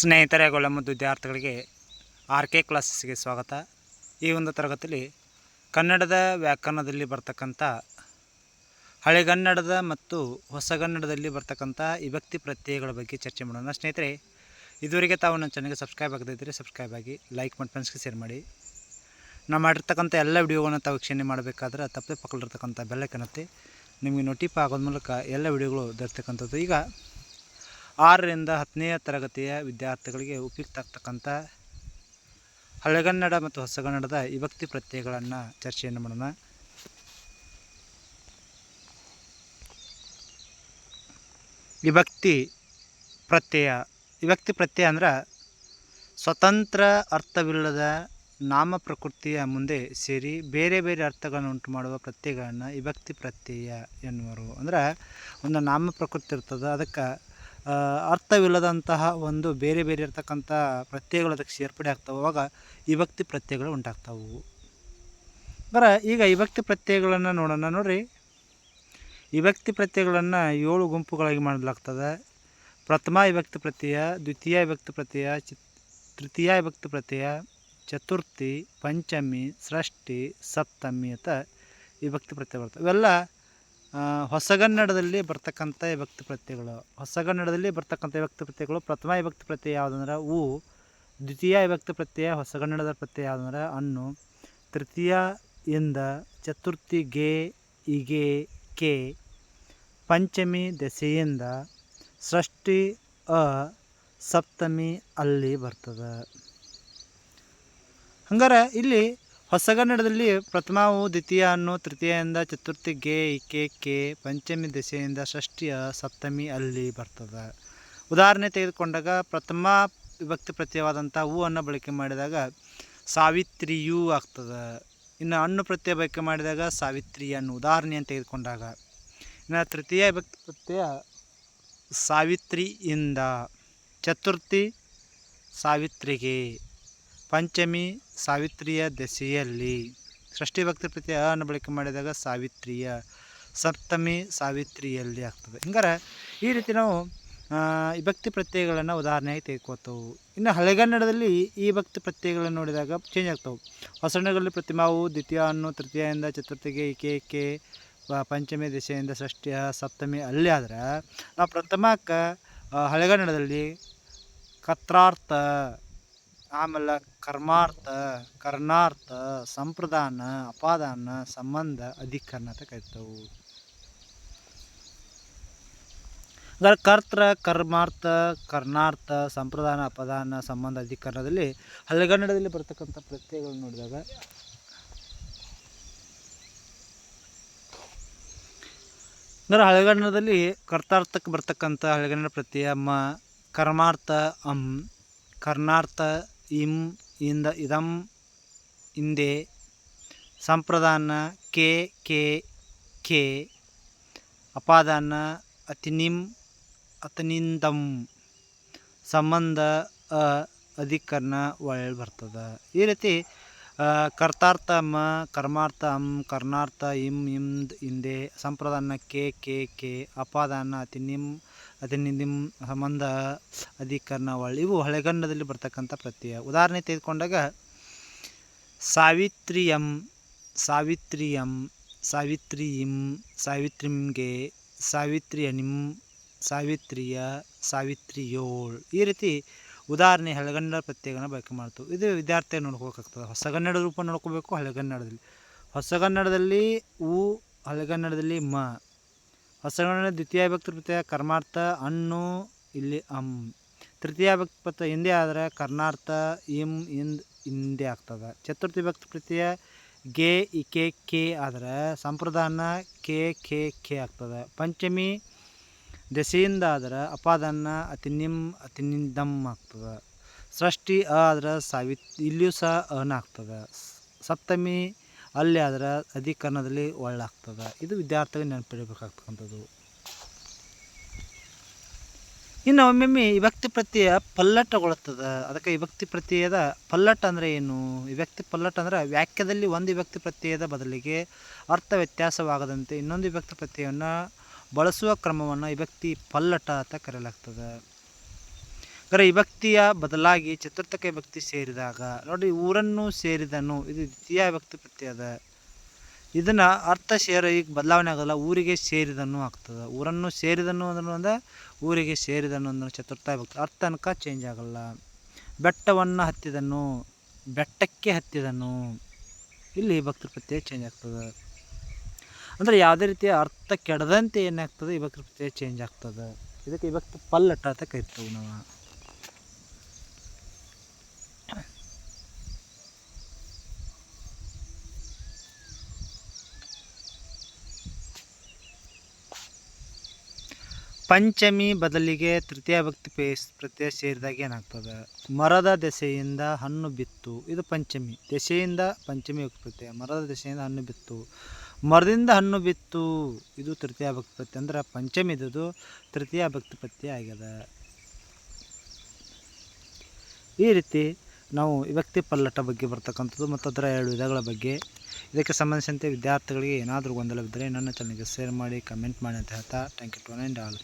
ಸ್ನೇಹಿತರೆ ಮತ್ತು ವಿದ್ಯಾರ್ಥಿಗಳಿಗೆ ಆರ್ ಕೆ ಕ್ಲಾಸಸ್ಗೆ ಸ್ವಾಗತ. ಈ ಒಂದು ತರಗತಿಯಲ್ಲಿ ಕನ್ನಡದ ವ್ಯಾಕರಣದಲ್ಲಿ ಬರ್ತಕ್ಕಂಥ ಹಳೆಗನ್ನಡದ ಮತ್ತು ಹೊಸಗನ್ನಡದಲ್ಲಿ ಬರ್ತಕ್ಕಂಥ ವಿಭಕ್ತಿ ಪ್ರತ್ಯಯಗಳ ಬಗ್ಗೆ ಚರ್ಚೆ ಮಾಡೋಣ. ಸ್ನೇಹಿತರೆ, ಇದುವರೆಗೆ ತಾವು ನನ್ನ ಚಾನಲ್ಗೆ ಸಬ್ಸ್ಕ್ರೈಬ್ ಆಗದಿದ್ದರೆ ಸಬ್ಸ್ಕ್ರೈಬ್ ಆಗಿ ಲೈಕ್ ಮತ್ತು ಫ್ರೆಂಡ್ಸ್ಗೆ ಶೇರ್ ಮಾಡಿ. ನಾವು ಮಾಡಿರ್ತಕ್ಕಂಥ ಎಲ್ಲ ವಿಡಿಯೋಗಳನ್ನು ತಾವು ವೀಕ್ಷಣೆ ಮಾಡಬೇಕಾದ್ರೆ ತಪ್ಪದೆ ಪಕ್ಕದಲ್ಲಿರ್ತಕ್ಕಂಥ ಬೆಲ್ಲಕ್ಕನತ್ತೆ ನಿಮಗೆ ನೋಟಿಫೈ ಆಗೋದ ಮೂಲಕ ಎಲ್ಲ ವಿಡಿಯೋಗಳು ದೊರೆತಕ್ಕಂಥದ್ದು. ಈಗ ಆರರಿಂದ ಹತ್ತನೇ ತರಗತಿಯ ವಿದ್ಯಾರ್ಥಿಗಳಿಗೆ ಉಪಯುಕ್ತ ಆಗ್ತಕ್ಕಂಥ ಹಳೆಗನ್ನಡ ಮತ್ತು ಹೊಸಗನ್ನಡದ ವಿಭಕ್ತಿ ಪ್ರತ್ಯಯಗಳನ್ನು ಚರ್ಚೆಯನ್ನು ಮಾಡೋಣ. ವಿಭಕ್ತಿ ಪ್ರತ್ಯಯ ವಿಭಕ್ತಿ ಪ್ರತ್ಯಯ ಅಂದ್ರೆ ಸ್ವತಂತ್ರ ಅರ್ಥವಿಲ್ಲದ ನಾಮ ಪ್ರಕೃತಿಯ ಮುಂದೆ ಸೇರಿ ಬೇರೆ ಬೇರೆ ಅರ್ಥಗಳನ್ನು ಉಂಟು ಮಾಡುವ ಪ್ರತ್ಯಯಗಳನ್ನು ವಿಭಕ್ತಿ ಪ್ರತ್ಯಯ ಎನ್ನುವರು. ಅಂದ್ರೆ ಒಂದು ನಾಮ ಪ್ರಕೃತಿ ಇರ್ತದೆ, ಅದಕ್ಕೆ ಅರ್ಥವಿಲ್ಲದಂತಹ ಒಂದು ಬೇರೆ ಬೇರೆ ಇರ್ತಕ್ಕಂಥ ಪ್ರತ್ಯಯಗಳು ಅದಕ್ಕೆ ಸೇರ್ಪಡೆ ಆಗ್ತವೆ. ಅವಾಗ ವಿಭಕ್ತಿ ಪ್ರತ್ಯಯಗಳು ಉಂಟಾಗ್ತಾವು. ಬರ, ಈಗ ವಿಭಕ್ತಿ ಪ್ರತ್ಯಯಗಳನ್ನು ನೋಡೋಣ. ನೋಡ್ರಿ ವಿಭಕ್ತಿ ಪ್ರತ್ಯಯಗಳನ್ನು ಏಳು ಗುಂಪುಗಳಾಗಿ ಮಾಡಲಾಗ್ತದೆ. ಪ್ರಥಮ ವಿಭಕ್ತಿ ಪ್ರತ್ಯಯ, ದ್ವಿತೀಯ ವಿಭಕ್ತಿ ಪ್ರತ್ಯಯ ಚಿತ್ ತೃತೀಯ ವಿಭಕ್ತಿ ಪ್ರತ್ಯಯ, ಚತುರ್ಥಿ, ಪಂಚಮಿ, ಷಷ್ಠಿ, ಸಪ್ತಮಿ ಅಂತ ವಿಭಕ್ತಿ ಪ್ರತ್ಯಯ ಬರ್ತವೆ. ಇವೆಲ್ಲ ಹೊಸಗನ್ನಡದಲ್ಲಿ ಬರ್ತಕ್ಕಂಥ ವ್ಯಕ್ತಿ ಪ್ರತ್ಯಯಗಳು ಹೊಸಗನ್ನಡದಲ್ಲಿ ಬರ್ತಕ್ಕಂಥ ವ್ಯಕ್ತಿ ಪ್ರತ್ಯಯಗಳು ಪ್ರಥಮ ವ್ಯಕ್ತಿ ಪ್ರತ್ಯಯ ಯಾವುದಂದ್ರೆ ಹೂ ದ್ವಿತೀಯ ವ್ಯಕ್ತಿ ಪ್ರತ್ಯಯ ಹೊಸಗನ್ನಡದ ಪ್ರತ್ಯಯ ಯಾವುದಂದ್ರೆ ಅನ್ನು, ತೃತೀಯ ಇಂದ ಚತುರ್ಥಿ ಗೆ, ಇಗೆ, ಕೆ, ಪಂಚಮಿ ದೆಸೆಯಿಂದ ಷಷ್ಠಿ ಅ, ಸಪ್ತಮಿ ಅಲ್ಲಿ ಬರ್ತದೆ. ಹಂಗಾರೆ ಇಲ್ಲಿ ಹೊಸಗನ್ನಡದಲ್ಲಿ ಪ್ರಥಮವು ದ್ವಿತೀಯ ಅನ್ನು ತೃತೀಯದಿಂದ ಚತುರ್ಥಿ ಗೆ ಇಕೆ ಕೆ, ಪಂಚಮಿ ದಿಸೆಯಿಂದ ಷಷ್ಠಿಯ ಸಪ್ತಮಿ ಅಲ್ಲಿ ಬರ್ತದೆ. ಉದಾಹರಣೆ ತೆಗೆದುಕೊಂಡಾಗ ಪ್ರಥಮ ವಿಭಕ್ತಿ ಪ್ರತ್ಯಯವಾದಂಥ ಹೂ ಅನ್ನು ಬಳಕೆ ಮಾಡಿದಾಗ ಸಾವಿತ್ರಿಯೂ ಆಗ್ತದೆ. ಇನ್ನು ಹಣ್ಣು ಪ್ರತ್ಯಯ ಬಳಕೆ ಮಾಡಿದಾಗ ಸಾವಿತ್ರಿ ಅನ್ನು ಉದಾಹರಣೆಯನ್ನು ತೆಗೆದುಕೊಂಡಾಗ. ಇನ್ನು ತೃತೀಯ ವಿಭಕ್ತಿ ಪ್ರತ್ಯಯ ಸಾವಿತ್ರಿಯಿಂದ ಚತುರ್ಥಿ ಸಾವಿತ್ರಿಗೆ. ಪಂಚಮಿ ಸಾವಿತ್ರಿಯ ದೆಸೆಯಲ್ಲಿ. ಷಷ್ಠಿ ಭಕ್ತಿ ಪ್ರತ್ಯಯ ಅ ಅನ್ನು ಬಳಕೆ ಮಾಡಿದಾಗ ಸಾವಿತ್ರಿಯ, ಸಪ್ತಮಿ ಸಾವಿತ್ರಿಯಲ್ಲಿ ಆಗ್ತದೆ. ಹಿಂಗಾರೆ ಈ ರೀತಿ ನಾವು ಈ ಭಕ್ತಿ ಪ್ರತ್ಯಯಗಳನ್ನು ಉದಾಹರಣೆಯಾಗಿ ತೆಗೆದುಕೋತವು ಇನ್ನು ಹಳೆಗನ್ನಡದಲ್ಲಿ ಈ ಭಕ್ತಿ ಪ್ರತ್ಯಯಗಳನ್ನು ನೋಡಿದಾಗ ಚೇಂಜ್ ಆಗ್ತವೆ. ಹೊಸಗನ್ನಡದಲ್ಲಿ ಪ್ರತಿಮಾವು ದ್ವಿತೀಯ ಅನ್ನು ತೃತೀಯದಿಂದ ಚತುರ್ಥಿಗೆ ಇಕೆ ಕೆ ಪಂಚಮಿ ದಿಶೆಯಿಂದ ಷಷ್ಠಿಯ, ಸಪ್ತಮಿ ಅಲ್ಲಿ ಆದ್ರೆ ನಾವು ಪ್ರಥಮಕ್ಕೆ ಹಳೆಗನ್ನಡದಲ್ಲಿ ಕತ್ರಾರ್ಥ ಆಮೇಲೆ ಕರ್ಮಾರ್ಥ, ಕರ್ಣಾರ್ಥ, ಸಂಪ್ರದಾನ, ಅಪಾದಾನ, ಸಂಬಂಧ, ಅಧಿಕರಣ ಅಂತ ಅದರ ಕರ್ತೃ ಕರ್ಮಾರ್ಥ, ಕರ್ಣಾರ್ಥ, ಸಂಪ್ರದಾನ, ಅಪದಾನ, ಸಂಬಂಧ, ಅಧಿಕರಣದಲ್ಲಿ ಹಳೆಗನ್ನಡದಲ್ಲಿ ಬರ್ತಕ್ಕಂಥ ಪ್ರತ್ಯಯಗಳನ್ನು ನೋಡಿದಾಗ ಅಂದರೆ ಹಳೆಗನ್ನಡದಲ್ಲಿ ಕರ್ತಾರ್ಥಕ್ಕೆ ಬರ್ತಕ್ಕಂಥ ಹಳೆಗನ್ನಡ ಪ್ರತ್ಯಯ ಮ, ಕರ್ಮಾರ್ಥ, ಅಂ, ಕರ್ಣಾರ್ಥ ಇಂ ಇಂದ ಇದಂ ಹಿಂದೆ ಸಂಪ್ರದಾನ ಕೆ ಕೆ ಕೆ ಅಪಾದಾನ ಅತಿನಿಂ, ಅತನಿಂದಂ ಸಂಬಂಧ ಅ, ಅಧಿಕರಣ ಒಳ್ಳೆ ಬರ್ತದೆ. ಈ ರೀತಿ ಕರ್ತಾರ್ಥ ಮ ಕರ್ಮಾರ್ಥ ಅಂ ಕರ್ಣಾರ್ಥ, ಇಂ ಇಂದ್ ಹಿಂದೆ ಸಂಪ್ರದಾನ, ಕೆ ಕೆ ಕೆ, ಅಪಾದಾನ ಅತಿ ನಿಮ್ ಸಂಬಂಧ ಅಧಿಕರಣ ಇವು ಹಳೆಗನ್ನಡದಲ್ಲಿ ಬರ್ತಕ್ಕಂಥ ಪ್ರತ್ಯಯ. ಉದಾಹರಣೆ ತೆಗೆದುಕೊಂಡಾಗ, ಸಾವಿತ್ರಿಯಂ ಸಾವಿತ್ರಿಯಂ, ಸಾವಿತ್ರಿಯಿಂ ಸಾವಿತ್ರಿಂಗೆ ಸಾವಿತ್ರಿಯನಿಂ, ಸಾವಿತ್ರಿಯ ಸಾವಿತ್ರಿಯೋಳ್ ಈ ರೀತಿ ಉದಾಹರಣೆ ಹಳೆಗನ್ನಡ ಪ್ರತ್ಯೇಕನ ಬಳಕೆ ಮಾಡ್ತು. ಇದು ವಿದ್ಯಾರ್ಥಿ ನೋಡ್ಕೋಬೇಕಾಗ್ತದೆ ಹೊಸಗನ್ನಡ ರೂಪ ನೋಡ್ಕೋಬೇಕು ಹಳೆಗನ್ನಡದಲ್ಲಿ. ಹೊಸಗನ್ನಡದಲ್ಲಿ ಉ, ಹಳೆಗನ್ನಡದಲ್ಲಿ ಮ. ಹೊಸಗನ್ನಡ ದ್ವಿತೀಯ ವಿಭಕ್ತಿ ಪ್ರತ್ಯಯ ಕರ್ಮಾರ್ಥ, ಅಣ್ಣು, ಇಲ್ಲಿ ಅಂ. ತೃತೀಯ ವಿಭಕ್ತಿ ಪ್ರತ್ಯಯ ಹಿಂದೆ ಆದರೆ ಕರ್ನಾರ್ಥ, ಇಂ, ಇಂದ್, ಹಿಂದೆ ಆಗ್ತದೆ. ಚತುರ್ಥಿ ವಿಭಕ್ತಿ ಪ್ರತ್ಯಯ ಗೆ, ಇಕೆ, ಕೆ ಆದರೆ ಸಂಪ್ರದಾನ ಕೆ ಕೆ ಕೆ ಆಗ್ತದೆ. ಪಂಚಮಿ ದೆಸೆಯಿಂದ ಆದ್ರೆ ಅಪಾದಾನ ಅತಿನಿಮ್ ಅತಿನಿಂದಂ ಆಗ್ತದೆ. ಷಷ್ಠಿ ಅ ಆದ್ರೆ ಸಾವಿತ್, ಇಲ್ಲಿಯೂ ಸಹ ಅನ ಸಪ್ತಮಿ ಅಲ್ಲಿ ಆದ್ರೆ ಅಧಿಕರಣದಲ್ಲಿ ಒಳ್ಳಾಗ್ತದೆ ಇದು ವಿದ್ಯಾರ್ಥಿಗಳಿಗೆ ನೆನಪಿಡಬೇಕಾಗ್ತಕ್ಕಂಥದ್ದು. ಇನ್ನು ಒಮ್ಮೊಮ್ಮೆ ವಿಭಕ್ತಿ ಪ್ರತ್ಯಯ ಪಲ್ಲಟಗೊಳ್ಳುತ್ತದೆ ಅದಕ್ಕೆ ವಿಭಕ್ತಿ ಪ್ರತ್ಯಯದ ಪಲ್ಲಟ ಅಂದರೆ ಏನು? ವಿಭಕ್ತಿ ಪಲ್ಲಟ ಅಂದರೆ ವಾಕ್ಯದಲ್ಲಿ ಒಂದು ವಿಭಕ್ತಿ ಪ್ರತ್ಯಯದ ಬದಲಿಗೆ ಅರ್ಥ ವ್ಯತ್ಯಾಸವಾಗದಂತೆ ಇನ್ನೊಂದು ವಿಭಕ್ತಿ ಪ್ರತ್ಯಯವನ್ನು ಬಳಸುವ ಕ್ರಮವನ್ನು ವಿಭಕ್ತಿ ಪಲ್ಲಟ ಅಂತ ಕರೆಯಲಾಗ್ತದೆ. ಅಂದರೆ ವಿಭಕ್ತಿಯ ಬದಲಾಗಿ ಚತುರ್ಥಕ ವಿಭಕ್ತಿ ಸೇರಿದಾಗ, ನೋಡಿ ಊರನ್ನು ಸೇರಿದನು, ಇದು ದ್ವಿತೀಯ ವಿಭಕ್ತಿ ಪ್ರತ್ಯಯ ಅದ ಇದನ್ನು ಅರ್ಥ ಸೇರ ಈಗ ಬದಲಾವಣೆ ಆಗೋಲ್ಲ, ಊರಿಗೆ ಸೇರಿದನು ಆಗ್ತದೆ. ಊರನ್ನು ಸೇರಿದನು ಅಂದ್ರೆ ಅಂದರೆ, ಊರಿಗೆ ಸೇರಿದನು ಅಂದ್ರೆ ಚತುರ್ಥ ವಿಭಕ್ತಿ ಅರ್ಥ ಅನ್ಕ ಚೇಂಜ್ ಆಗಲ್ಲ. ಬೆಟ್ಟವನ್ನು ಹತ್ತಿದನು, ಬೆಟ್ಟಕ್ಕೆ ಹತ್ತಿದನು. ಇಲ್ಲಿ ವಿಭಕ್ತಿ ಪ್ರತ್ಯಯ ಚೇಂಜ್ ಆಗ್ತದೆ. ಅಂದರೆ ಯಾವುದೇ ರೀತಿಯ ಅರ್ಥ ಕೆಡದಂತೆ ಏನಾಗ್ತದೆ, ಇವಾಗ ಪ್ರತ್ಯಯ ಚೇಂಜ್ ಆಗ್ತದೆ. ಇದಕ್ಕೆ ಇವತ್ತು ಪಲ್ಲಟ ಅಂತ ಕರಿತೇವೆ ನಾವು. ಪಂಚಮಿ ಬದಲಿಗೆ ತೃತೀಯ ಭಕ್ತಿ ಪೇಸ್ ಪ್ರತ್ಯಯ ಸೇರಿದಾಗ ಏನಾಗ್ತದೆ? ಮರದ ದೆಸೆಯಿಂದ ಹಣ್ಣು ಬಿತ್ತು. ಇದು ಪಂಚಮಿ. ದೆಸೆಯಿಂದ ಪಂಚಮಿ ಪ್ರತ್ಯಯ ಮರದ ದೆಸೆಯಿಂದ ಹಣ್ಣು ಬಿತ್ತು. ಮರದಿಂದ ಹಣ್ಣು ಬಿತ್ತು. ಇದು ತೃತೀಯ ಭಕ್ತಿ ಅಂದ್ರೆ ಪಂಚಮಿದು ತೃತೀಯ ಭಕ್ತಿ ಆಗ್ಯದ. ಈ ರೀತಿ ನಾವು ವಿಭಕ್ತಿ ಪಲ್ಲಟ ಬಗ್ಗೆ ಬರ್ತಕ್ಕಂಥದ್ದು ಮತ್ತು ಅದರ ಎರಡು ವಿಧಗಳ ಬಗ್ಗೆ. ಇದಕ್ಕೆ ಸಂಬಂಧಿಸಿದಂತೆ ವಿದ್ಯಾರ್ಥಿಗಳಿಗೆ ಏನಾದರೂ ಗೊಂದಲವಿದ್ದರೆ ನನ್ನ ಚಾನಲ್ಗೆ ಶೇರ್ ಮಾಡಿ ಕಮೆಂಟ್ ಮಾಡಿ ಅಂತ ಹೇಳ್ತಾ ಥ್ಯಾಂಕ್ ಯು ಟು ಆಲ್